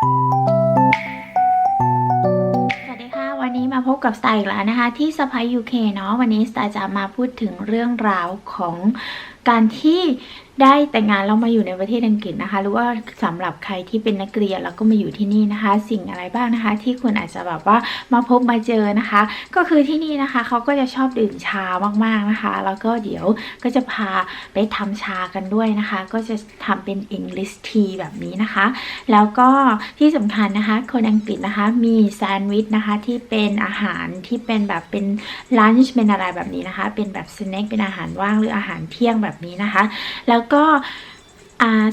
สวัสดีค่ะวันนี้มาพบกับสไตล์อีกแล้วนะคะ ที่สไปยูเคเนาะวันนี้สไตล์จะมาพูดถึงเรื่องราวของการที่ ได้แต่งงานแล้วมาอยู่ในประเทศอังกฤษนะคะ หรือว่าสำหรับใครที่เป็นนักเรียนแล้วก็มาอยู่ที่นี่นะคะ สิ่งอะไรบ้างนะคะ ที่คุณอาจจะแบบว่ามาพบมาเจอนะคะ ก็คือที่นี่นะคะเขาก็จะชอบดื่มชามากๆนะคะ แล้วก็เดี๋ยวก็จะพาไปทำชากันด้วยนะคะ ก็จะทำเป็น English tea แบบนี้นะคะ แล้วก็ที่สำคัญนะคะ คนอังกฤษนะคะมีแซนด์วิชนะคะที่เป็นอาหารที่เป็นแบบเป็นลันช์เป็นอะไรแบบนี้นะคะ เป็นแบบสแน็คเป็นอาหารว่างหรืออาหารเที่ยงแบบนี้นะคะ แล้วก็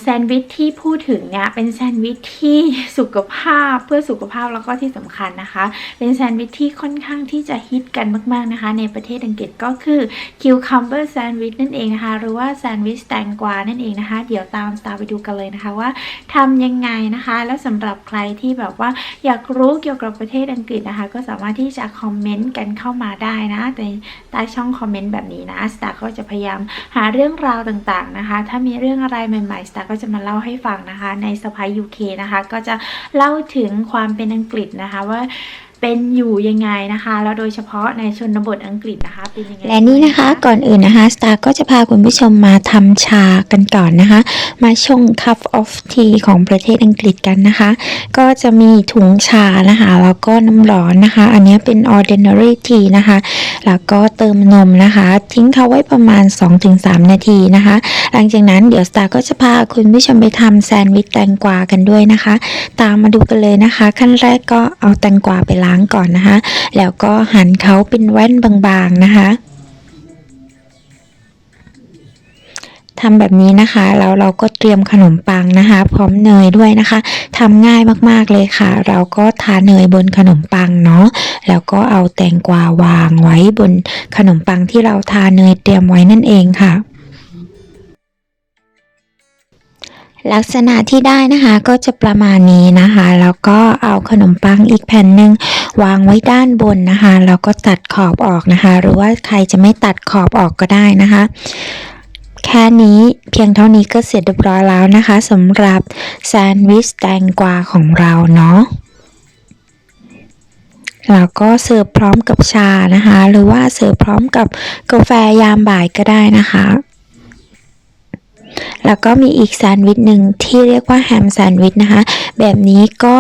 แซนด์วิชที่พูดถึงเนี่ยเป็นแซนด์วิชที่สุขภาพเพื่อสุขภาพแล้วก็ที่สำคัญนะคะ เป็นแซนด์วิชที่ค่อนข้างที่จะฮิตกันมาก ๆนะคะ ในประเทศอังกฤษก็คือคิวคัมเบอร์แซนด์วิชนั่นเองนะคะหรือว่าแซนด์วิชแตงกวานั่นเองนะคะ เดี๋ยวตามสตาร์ไปดูกันเลยนะคะว่าทำยังไงนะคะ แล้วสำหรับใครที่แบบว่าอยากรู้เกี่ยวกับประเทศอังกฤษนะคะ ก็สามารถที่จะคอมเมนต์กันเข้ามาได้นะในใต้ช่องคอมเมนต์แบบนี้นะสตาร์ก็จะพยายามหาเรื่องราวต่างๆนะคะ ถ้ามีเรื่องอะไรใหม่ๆสตาร์ก็จะมาเล่าให้ฟังนะคะ ในสไปยูเคนะคะ ก็จะเล่าถึงความเป็นอังกฤษนะคะว่า เป็นอยู่ยังไงนะคะ แล้วโดยเฉพาะในชนบทอังกฤษนะคะเป็นยังไงและนี่นะคะก่อนอื่นนะคะสตาร์ก็จะพาคุณผู้ชมมาทำชากันก่อนนะคะ มาชง cup of tea ของประเทศอังกฤษกันนะคะ ก็จะมีถุงชานะคะแล้วก็น้ำร้อนนะคะ อันนี้เป็น ordinary tea นะคะ แล้วก็เติมนมนะคะ ทิ้งเขาไว้ประมาณ 2-3 นาทีนะคะ หลังจากนั้นเดี๋ยวสตาร์ก็จะพาคุณผู้ชมไปทำแซนด์วิชแตงกวากันด้วยนะคะ ตามมาดูกันเลยนะคะ ขั้นแรกก็เอาแตงกวาไปล้าล้างก่อนนะคะ แล้วก็หั่นเขาเป็นแว่นบางๆนะคะทำแบบนี้นะคะแล้วเราก็เตรียมขนมปังนะคะ พร้อมเนยด้วยนะคะทำง่ายมากๆเลยค่ะ เราก็ทาเนยบนขนมปังเนาะแล้วก็เอาแตงกวาวางไว้บนขนมปังที่เราทาเนยเตรียมไว้นั่นเองค่ะลักษณะที่ได้นะคะก็จะประมาณนี้นะคะ แล้วก็เอาขนมปังอีกแผ่นหนึ่ง วางไว้ด้านบนนะคะแล้วก็ตัดขอบออกนะคะ หรือว่าใครจะไม่ตัดขอบออกก็ได้นะคะ แค่นี้เพียงเท่านี้ก็เสร็จเรียบร้อยแล้วนะคะสำหรับแซนด์วิชแตงกวาของเราเนาะแล้วก็เสิร์ฟพร้อมกับชานะคะ หรือว่าเสิร์ฟพร้อมกับกาแฟยามบ่ายก็ได้นะคะ แล้วก็มีอีกแซนด์วิชหนึ่งที่เรียกว่าแฮมแซนด์วิชนะคะ แบบนี้ก็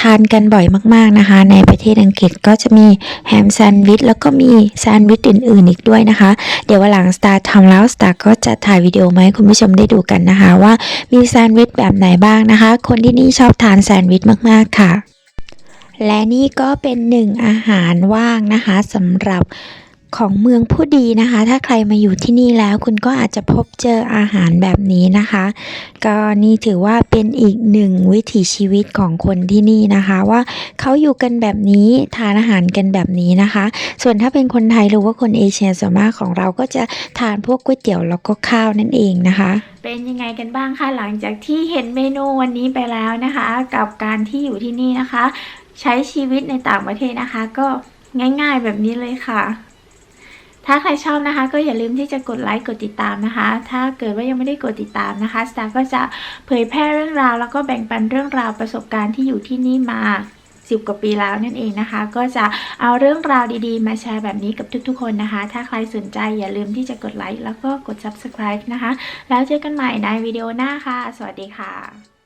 ทานกันบ่อยมากๆนะคะ ในประเทศอังกฤษก็จะมีแฮมแซนด์วิชแล้วก็มีแซนด์วิชอื่นๆอีกด้วยนะคะ เดี๋ยววันหลังสตาร์ทำแล้วสตาร์ก็จะถ่ายวิดีโอมาให้คุณผู้ชมได้ดูกันนะคะ ว่ามีแซนด์วิชแบบไหนบ้างนะคะ คนที่นี่ชอบทานแซนด์วิชมากๆค่ะ และนี่ก็เป็นหนึ่งอาหารว่างนะคะสำหรับ ของเมืองผู้ดีนะคะ ถ้าใครมาอยู่ที่นี่แล้วคุณก็อาจจะพบเจออาหารแบบนี้นะคะ ก็นี่ถือว่าเป็นอีกหนึ่งวิถีชีวิตของคนที่นี่นะคะ ว่าเขาอยู่กันแบบนี้ทานอาหารกันแบบนี้นะคะ ส่วนถ้าเป็นคนไทยหรือว่าคนเอเชียส่วนมากของเราก็จะทานพวกก๋วยเตี๋ยวแล้วก็ข้าวนั่นเองนะคะเป็นยังไงกันบ้างคะหลังจากที่เห็นเมนูวันนี้ไปแล้วนะคะ กับการที่อยู่ที่นี่นะคะ ใช้ชีวิตในต่างประเทศนะคะ ก็ง่ายๆแบบนี้เลยค่ะ ถ้าใครชอบนะคะ ก็อย่าลืมที่จะกดไลค์กดติดตามนะคะ ถ้าเกิดว่ายังไม่ได้กดติดตามนะคะสตาร์ก็จะเผยแพร่เรื่องราว แล้วก็แบ่งปันเรื่องราวประสบการณ์ที่อยู่ที่นี่มาสิบกว่าปีแล้วนั่นเองนะคะ ก็จะเอาเรื่องราวดีๆ มาแชร์แบบนี้กับทุกๆคนนะคะ ถ้าใครสนใจอย่าลืมที่จะกดไลค์แล้วก็กด subscribe นะคะ แล้วเจอกันใหม่ในวิดีโอหน้าค่ะ สวัสดีค่ะ